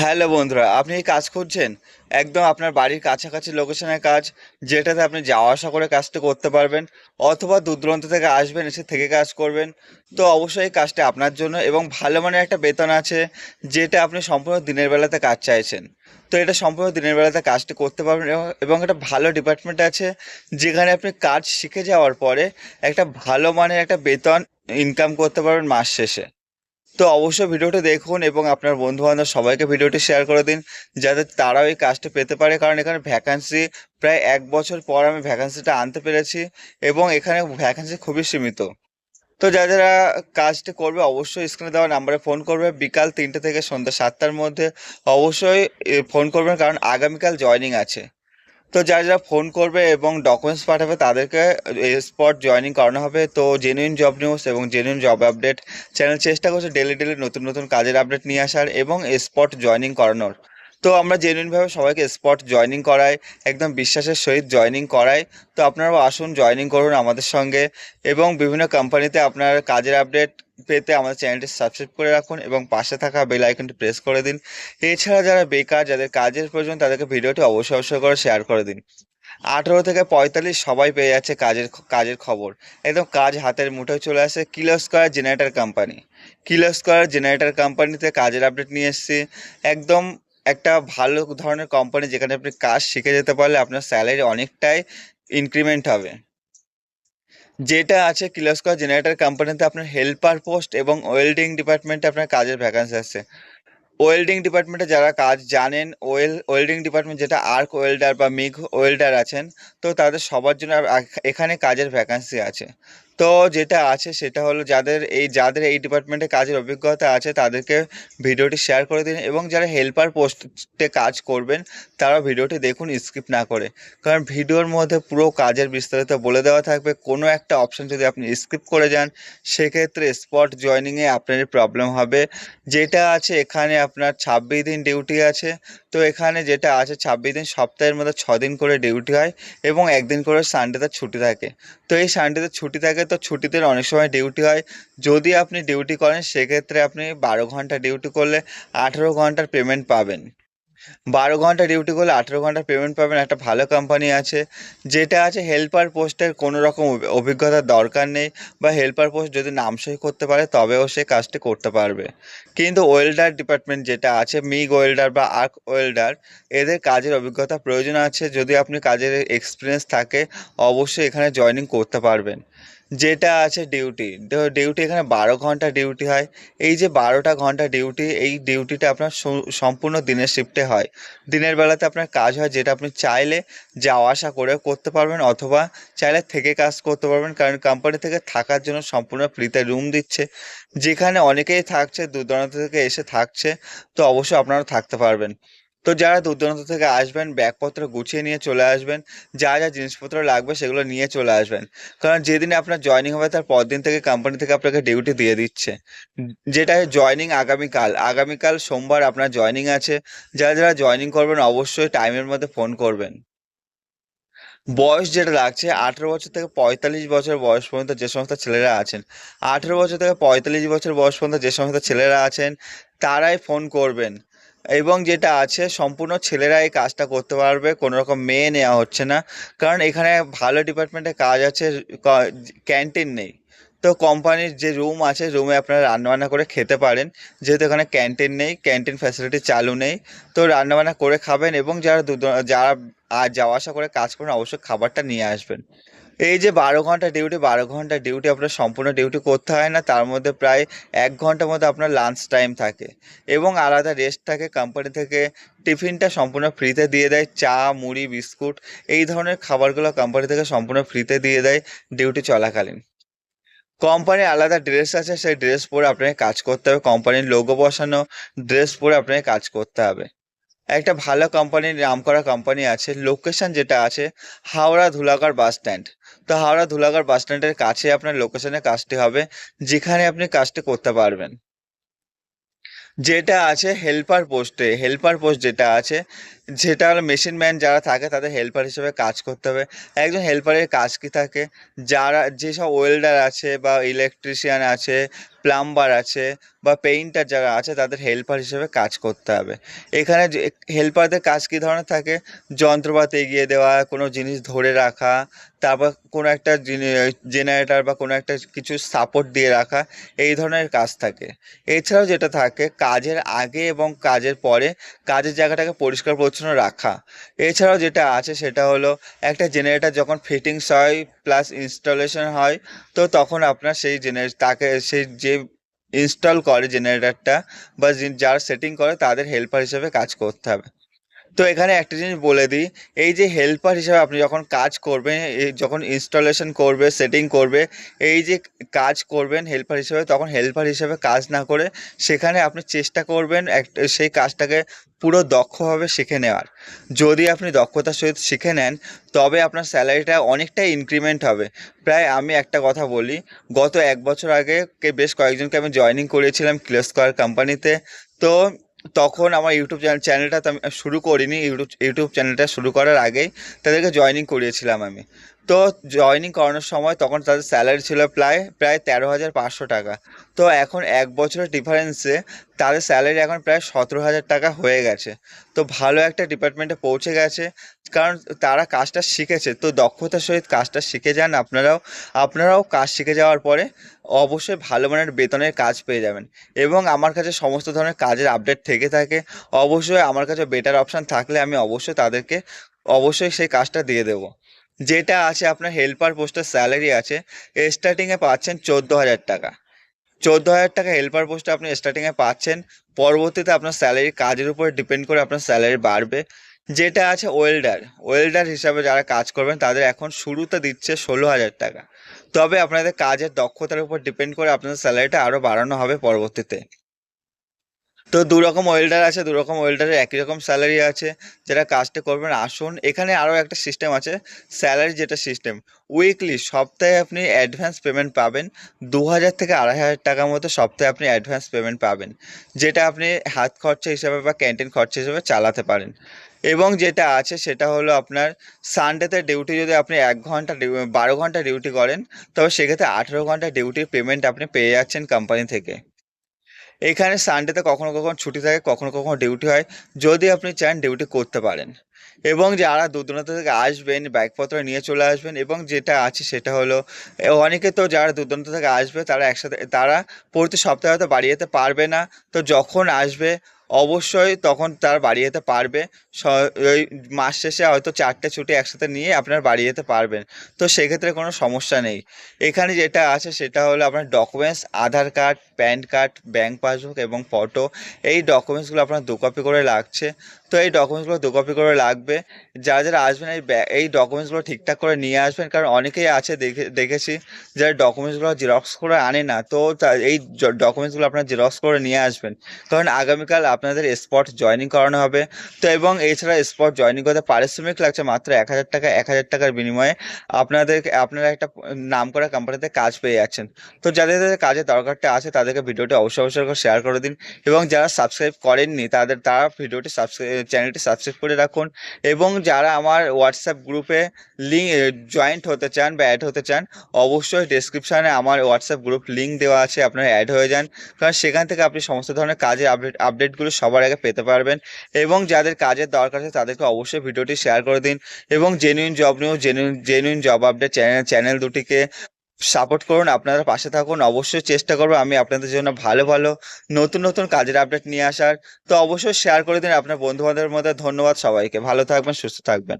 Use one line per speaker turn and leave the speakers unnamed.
Hello বন্ধুরা, আপনি কি কাজ খুঁজছেন? একদম আপনার বাড়ির কাছাকাছি লোকেশনের কাজ, যেটাতে আপনি যাওয়া আসা করে কাজটা করতে পারবেন, অথবা দূর দূরান্ত থেকে আসবেন, এসে থেকে কাজ করবেন। তো অবশ্যই এই কাজটা আপনার জন্য এবং ভালো মানের একটা বেতন আছে, যেটা আপনি সম্পূর্ণ দিনের বেলাতে কাজ চাইছেন। তো এটা সম্পূর্ণ দিনের বেলাতে কাজটি করতে পারবেন এবং একটা ভালো ডিপার্টমেন্ট আছে, যেখানে আপনি কাজ শিখে যাওয়ার পরে একটা ভালো মানের একটা বেতন ইনকাম করতে পারবেন মাস শেষে। তো অবশ্যই ভিডিওটি দেখুন এবং আপনার বন্ধু বান্ধব সবাইকে ভিডিওটি শেয়ার করে দিন, যাতে তারাও এই কাজটা পেতে পারে। কারণ এখানে ভ্যাকান্সি প্রায় এক বছর পর আমি ভ্যাকান্সিটা আনতে পেরেছি এবং এখানে ভ্যাকান্সি খুবই সীমিত। তো যারা যারা কাজটি করবে অবশ্যই স্ক্রিনে দেওয়া নাম্বারে ফোন করবে। বিকাল তিনটে থেকে সন্ধ্যা সাতটার মধ্যে অবশ্যই ফোন করবেন, কারণ আগামীকাল জয়নিং আছে। তো যারা যারা ফোন করবে এবং ডকুমেন্টস পাঠাবে, তাদেরকে স্পট জয়নিং করানো হবে। তো জেনুইন জব নিউজ এবং জেনুইন জব আপডেট চ্যানেল চেষ্টা করছে ডেলি ডেলি নতুন নতুন কাজের আপডেট নিয়ে আসার এবং স্পট জয়নিং করানোর। তো আমরা জেনুইনভাবে সবাইকে স্পট জয়েনিং করাই, একদম বিশ্বাসের সহিত জয়েনিং করাই। তো আপনারাও আসুন জয়েনিং করুন আমাদের সঙ্গে এবং বিভিন্ন কোম্পানিতে আপনার কাজের আপডেট পেতে আমাদের চ্যানেলটি সাবস্ক্রাইব করে রাখুন এবং পাশে থাকা বেল আইকনটি প্রেস করে দিন। এছাড়া যারা বেকার, যাদের কাজের প্রয়োজন, তাদেরকে ভিডিওটি অবশ্যই অবশ্যই করে শেয়ার করে দিন। আঠেরো থেকে পঁয়তাল্লিশ সবাই পেয়ে যাচ্ছে কাজের কাজের খবর। একদম কাজ হাতের মুঠোয় চলে আসে kilo square generator company kilo square generator কোম্পানিতে কাজের আপডেট নিয়ে এসেছি। একদম একটা ভালো ধরনের কোম্পানি যেখানে আপনি কাজ শিখে যেতে পারলে আপনার স্যালারি অনেকটাই ইনক্রিমেন্ট হবে। যেটা আছে কিলো স্কোয়ার জেনারেটার কোম্পানিতে আপনার হেল্পার পোস্ট এবং ওয়েল্ডিং ডিপার্টমেন্টে আপনার কাজের ভ্যাকান্সি আছে। ওয়েল্ডিং ডিপার্টমেন্টে যারা কাজ জানেন ওয়েল ওয়েল্ডিং ডিপার্টমেন্ট যেটা আর্ক ওয়েল্ডার বা মিগ ওয়েল্ডার আছেন, তো তাদের সবার জন্য এখানে কাজের ভ্যাকান্সি আছে। তো যেটা আছে সেটা হলো যাদের এই যাদের এই ডিপার্টমেন্টে কাজের অভিজ্ঞতা আছে তাদেরকে ভিডিওটি শেয়ার করে দিন এবং যারা হেল্পার পোস্টে কাজ করবেন তারা ভিডিওটি দেখুন স্কিপ না করে। কারণ ভিডিওর মধ্যে পুরো কাজের বিস্তারিত বলে দেওয়া থাকবে। কোনো একটা অপশন যদি আপনি স্কিপ করে যান, সেক্ষেত্রে স্পট জয়নিংয়ে আপনার প্রবলেম হবে। যেটা আছে এখানে আপনার ছাব্বিশ দিন ডিউটি আছে। তো এখানে যেটা আছে ছাব্বিশ দিন সপ্তাহের মধ্যে দিন করে ডিউটি হয় এবং একদিন করে সানডেতে ছুটি থাকে। তো এই সানডেতে ছুটি থাকে তো ছুটিতে অনেক সময় ডিউটি হয়। যদি আপনি ডিউটি করেন, সেক্ষেত্রে আপনি বারো ঘণ্টা ডিউটি করলে আঠেরো ঘণ্টার পেমেন্ট পাবেন। বারো ঘণ্টা ডিউটি করলে আঠেরো ঘণ্টার পেমেন্ট পাবেন। একটা ভালো কোম্পানি আছে, যেটা আছে হেল্পার পোস্টের কোনো রকম অভি- অভিজ্ঞতার দরকার নেই বা হেল্পার পোস্ট যদি নামসই করতে পারে, তবেও সে কাজটি করতে পারবে। কিন্তু ওয়েল্ডার ডিপার্টমেন্ট যেটা আছে মিগ ওয়েল্ডার বা আর্ক ওয়েল্ডার এদের কাজের অভিজ্ঞতা প্রয়োজন আছে। যদি আপনি কাজের এক্সপিরিয়েন্স থাকে, অবশ্যই এখানে জয়েনিং করতে পারবেন। যেটা আছে ডিউটি ডিউটি এখানে বারো ঘণ্টা ডিউটি হয়। এই যে বারোটা ঘণ্টা ডিউটি এই ডিউটিটা আপনার সম্পূর্ণ দিনের শিফটে হয়। দিনের বেলাতে আপনার কাজ হয় যেটা আপনি চাইলে যাওয়া আসা করে করতে পারবেন অথবা চাইলে থেকে কাজ করতে পারবেন, কারণ কোম্পানি থেকে থাকার জন্য সম্পূর্ণ ফ্রিতে রুম দিচ্ছে। যেখানে অনেকেই থাকছে দূর দূরান্ত থেকে এসে থাকছে, তো অবশ্যই আপনারা থাকতে পারবেন। তো যারা দূর থেকে আসবেন, ব্যাগপত্র গুছিয়ে নিয়ে চলে আসবেন, যা যা জিনিসপত্র লাগবে সেগুলো নিয়ে চলে আসবেন। কারণ যেদিনে আপনার জয়েনিং হবে, তার পরদিন থেকে কোম্পানি থেকে আপনাকে ডিউটি দিয়ে দিচ্ছে। যেটা জয়েনিং আগামীকাল। আগামীকাল সোমবার আপনার জয়েনিং আছে। যারা যারা জয়েনিং করবেন, অবশ্যই টাইমের মধ্যে ফোন করবেন। বয়স যেটা লাগছে, আঠেরো বছর থেকে পঁয়তাল্লিশ বছর বয়স পর্যন্ত যে সমস্ত ছেলেরা আছেন, আঠেরো বছর থেকে পঁয়তাল্লিশ বছর বয়স পর্যন্ত যে সমস্ত ছেলেরা আছেন, তারাই ফোন করবেন। এবং যেটা আছে, সম্পূর্ণ ছেলেরা এই কাজটা করতে পারবে কোনো রকম মেয়ে নেওয়া হচ্ছে না। কারণ এখানে ভালো ডিপার্টমেন্টে কাজ আছে ক্যান্টিন নেই। তো কোম্পানির যে রুম আছে রুমে আপনারা রান্নাবান্না করে খেতে পারেন। যেহেতু এখানে ক্যান্টিন নেই ক্যান্টিন ফ্যাসিলিটি চালু নেই। তো রান্নাবান্না করে খাবেন এবং যারা যারা আর যাওয়া আসা করে কাজ করেন, অবশ্যই খাবারটা নিয়ে আসবেন। এই যে বারো ঘণ্টা ডিউটি বারো ঘণ্টা ডিউটি আপনার সম্পূর্ণ ডিউটি করতে হয় না, তার মধ্যে প্রায় এক ঘণ্টার মধ্যে আপনার লাঞ্চ টাইম থাকে। এবং আলাদা রেস্ট থাকে কোম্পানি থেকে টিফিনটা সম্পূর্ণ ফ্রিতে দিয়ে দেয়, চা, মুড়ি, বিস্কুট, এই ধরনের খাবারগুলো কোম্পানি থেকে সম্পূর্ণ ফ্রিতে দিয়ে দেয় ডিউটি চলাকালীন। কোম্পানির আলাদা ড্রেস আছে, সেই ড্রেস পরে আপনাকে কাজ করতে হবে কোম্পানির লোগো বসানো ড্রেস পরে আপনাকে কাজ করতে হবে। একটা ভালো কোম্পানির নাম করা কোম্পানি আছে। লোকেশন যেটা আছে, হাওড়া ধুলাগড় বাস স্ট্যান্ড তো হাওড়া ধুলাগড় বাস স্ট্যান্ডের কাছে আপনার লোকেশনে কাজটি হবে, যেখানে আপনি কাজটি করতে পারবেন। যেটা আছে হেল্পার পোস্টে হেল্পার পোস্ট যেটা আছে যেটা হলো মেশিন ম্যান যারা থাকে তাদের হেল্পার হিসেবে কাজ করতে হবে। একজন হেল্পারের কাজ কি থাকে? যারা, যেসব ওয়েল্ডার আছে বা ইলেকট্রিশিয়ান আছে প্লাম্বার আছে বা পেইন্টার যারা আছে তাদের হেল্পার হিসেবে কাজ করতে হবে। এখানে হেল্পারদের কাজ কী ধরনের থাকে? যন্ত্রপাতি এগিয়ে দেওয়া, কোনো জিনিস ধরে রাখা, তারপর কোনো একটা জেনারেটর বা কোনো একটা কিছু সাপোর্ট দিয়ে রাখা, এই ধরনের কাজ থাকে। এছাড়াও যেটা থাকে, কাজের আগে এবং কাজের পরে, কাজের জায়গাটাকে পরিষ্কার পরিচ্ছন্ন রাখা। এছাড়াও যেটা আছে সেটা হলো, একটা জেনারেটার যখন ফিটিংস হয় প্লাস ইনস্টলেশন হয়, তো তখন আপনার সেই জেনারে তাকে সেই যে ইনস্টল করে জেনারেটারটা বা যার সেটিং করে তাদের হেল্পার হিসেবে কাজ করতে হবে। তো এখানে একটা জিনিস বলে দিই, এই যে হেল্পার হিসাবে আপনি যখন কাজ করবেন যখন ইনস্টলেশন করবে সেটিং করবে, এই যে কাজ করবেন হেল্পার হিসেবে, তখন হেল্পার হিসেবে কাজ না করে সেখানে আপনি চেষ্টা করবেন সেই কাজটাকে পুরো দক্ষভাবে শিখে নেওয়ার। যদি আপনি দক্ষতার সহিত শিখে নেন, তবে আপনার স্যালারিটা অনেকটাই ইনক্রিমেন্ট হবে। প্রায় আমি একটা কথা বলি, গত এক বছর আগে বেশ কয়েকজনকে আমি জয়েনিং করিয়েছিলাম ক্লিয়ার স্কোয়ার কোম্পানিতে তো তখন আমার ইউটিউব চ্যানেল, চ্যানেলটা তো আমি শুরু করিনি, ইউটিউব ইউটিউব চ্যানেলটা শুরু করার আগেই তাদেরকে জয়েনিং করিয়েছিলাম আমি। তো জয়েনিং করানোর সময় তখন তাদের স্যালারি ছিল প্রায় প্রায় তেরো হাজার পাঁচশো টাকা। তো এখন এক বছরের ডিফারেন্সে তাদের স্যালারি এখন প্রায় সতেরো হাজার টাকা হয়ে গেছে। তো ভালো একটা ডিপার্টমেন্টে পৌঁছে গেছে, কারণ তারা কাজটা শিখেছে। তো দক্ষতার সহিত কাজটা শিখে যান আপনারাও। আপনারাও কাজ শিখে যাওয়ার পরে অবশ্যই ভালো মানের বেতনের কাজ পেয়ে যাবেন। এবং আমার কাছে সমস্ত ধরনের কাজের আপডেট থেকে থাকে। অবশ্যই আমার কাছে বেটার অপশান থাকলে আমি অবশ্যই তাদেরকে, অবশ্যই সেই কাজটা দিয়ে দেবো। যেটা আছে আপনার হেল্পার পোস্টের স্যালারি আছে স্টার্টিংয়ে পাচ্ছেন চোদ্দ হাজার টাকা। চোদ্দ হাজার টাকা হেল্পার পোস্টে আপনি স্টার্টিংয়ে পাচ্ছেন, পরবর্তীতে আপনার স্যালারি কাজের উপর ডিপেন্ড করে আপনার স্যালারি বাড়বে। যেটা আছে ওয়েল্ডার ওয়েল্ডার হিসাবে যারা কাজ করবেন, তাদের এখন শুরুতে দিচ্ছে ষোলো হাজার টাকা। তবে আপনাদের কাজের দক্ষতার উপর ডিপেন্ড করে আপনাদের স্যালারিটা আরও বাড়ানো হবে পরবর্তীতে। তো দু রকম ওয়েল্ডার আছে দু রকম ওয়েল্ডারের একই রকম স্যালারি আছে, যারা কাজটা করবেন, আসুন। এখানে আরও একটা সিস্টেম আছে স্যালারি যেটা সিস্টেম উইকলি সপ্তাহে আপনি অ্যাডভান্স পেমেন্ট পাবেন দু হাজার থেকে আড়াই হাজার টাকার মতো সপ্তাহে আপনি অ্যাডভান্স পেমেন্ট পাবেন, যেটা আপনি হাত খরচা হিসাবে বা ক্যান্টিন খরচা হিসাবে চালাতে পারেন। এবং যেটা আছে, সেটা হলো আপনার সানডেতে ডিউটি যদি আপনি এক ঘণ্টা বারো ঘণ্টা ডিউটি করেন, তবে সেক্ষেত্রে আঠেরো ঘণ্টা ডিউটির পেমেন্ট আপনি পেয়ে যাচ্ছেন কোম্পানি থেকে। এখানে সানডেতে কখনো কখনো ছুটি থাকে, কখনো কখনো ডিউটি হয়, যদি আপনি চান ডিউটি করতে পারেন। এবং যারা দূর দূরান্ত থেকে আসবেন, ব্যাগপত্র নিয়ে চলে আসবেন, এবং যেটা আছে সেটা হলো অনেকে তো যারা দূর দূরান্ত থেকে আসবে, তারা একসাথে, তারা প্রতি সপ্তাহে হয়তো বাড়ি যেতে পারবে না। তো যখন আসবে, অবশ্যই তখন তার বাড়ি যেতে পারবে। ওই মাস শেষে হয়তো চারটে ছুটি একসাথে নিয়ে আপনার বাড়ি যেতে পারবেন। তো সেক্ষেত্রে কোনো সমস্যা নেই। এখানে যেটা আছে সেটা হলো আপনার documents Aadhaar card PAN card bank passbook এবং ফটো, এই ডকুমেন্টসগুলো আপনার দু কপি করে লাগছে। তো এই ডকুমেন্টসগুলো দু কপি করে লাগবে। যারা যারা আসবেন, এই এই ডকুমেন্টসগুলো ঠিকঠাক করে নিয়ে আসবেন, কারণ অনেকেই আছে দেখে, দেখেছি যারা ডকুমেন্টসগুলো জেরক্স করে আনে না, তো এই ডকুমেন্টসগুলো আপনার জেরক্স করে নিয়ে আসবেন। কারণ আগামীকাল আপনাদের স্পট জয়েনিং করানো হবে। তো এবং এছাড়া স্পট জয়েনিং করতে পারিশ্রমিক লাগছে মাত্র এক হাজার টাকা, এক হাজার টাকার বিনিময়ে। আপনাদের আপনারা একটা নাম করা কোম্পানিতে কাজ পেয়ে যাচ্ছেন। তো যাদের যাদের কাজের দরকারটা আছে তাদেরকে ভিডিওটি অবশ্যই অবশ্যই করে শেয়ার করে দিন। এবং যারা সাবস্ক্রাইব করেননি, তাদের, তারা ভিডিওটি সাবস্ক্রাইব চ্যানেলটি সাবস্ক্রাইব করে রাখুন। এবং যারা আমার হোয়াটসঅ্যাপ গ্রুপে লিঙ্ক জয়েন্ট হতে চান বা অ্যাড হতে চান, অবশ্যই ডেসক্রিপশানে আমার হোয়াটসঅ্যাপ গ্রুপ লিঙ্ক দেওয়া আছে, আপনারা অ্যাড হয়ে যান। কারণ সেখান থেকে আপনি সমস্ত ধরনের কাজের আপডেট আপডেটগুলো সবার আগে পেতে পারবেন। এবং যাদের কাজের দরকার আছে, তাদেরকে অবশ্যই ভিডিওটি শেয়ার করে দিন। এবং genuine job news genuine genuine job update channel channel দুটিকে সাপোর্ট করুন, আপনারা পাশে থাকুন। অবশ্যই চেষ্টা করব, আমি আপনাদের জন্য ভালো ভালো, নতুন নতুন কাজের আপডেট নিয়ে আসার। তো অবশ্যই শেয়ার করে দিন আপনার বন্ধু বান্ধবের মধ্যে। ধন্যবাদ সবাইকে। ভালো থাকবেন, সুস্থ থাকবেন।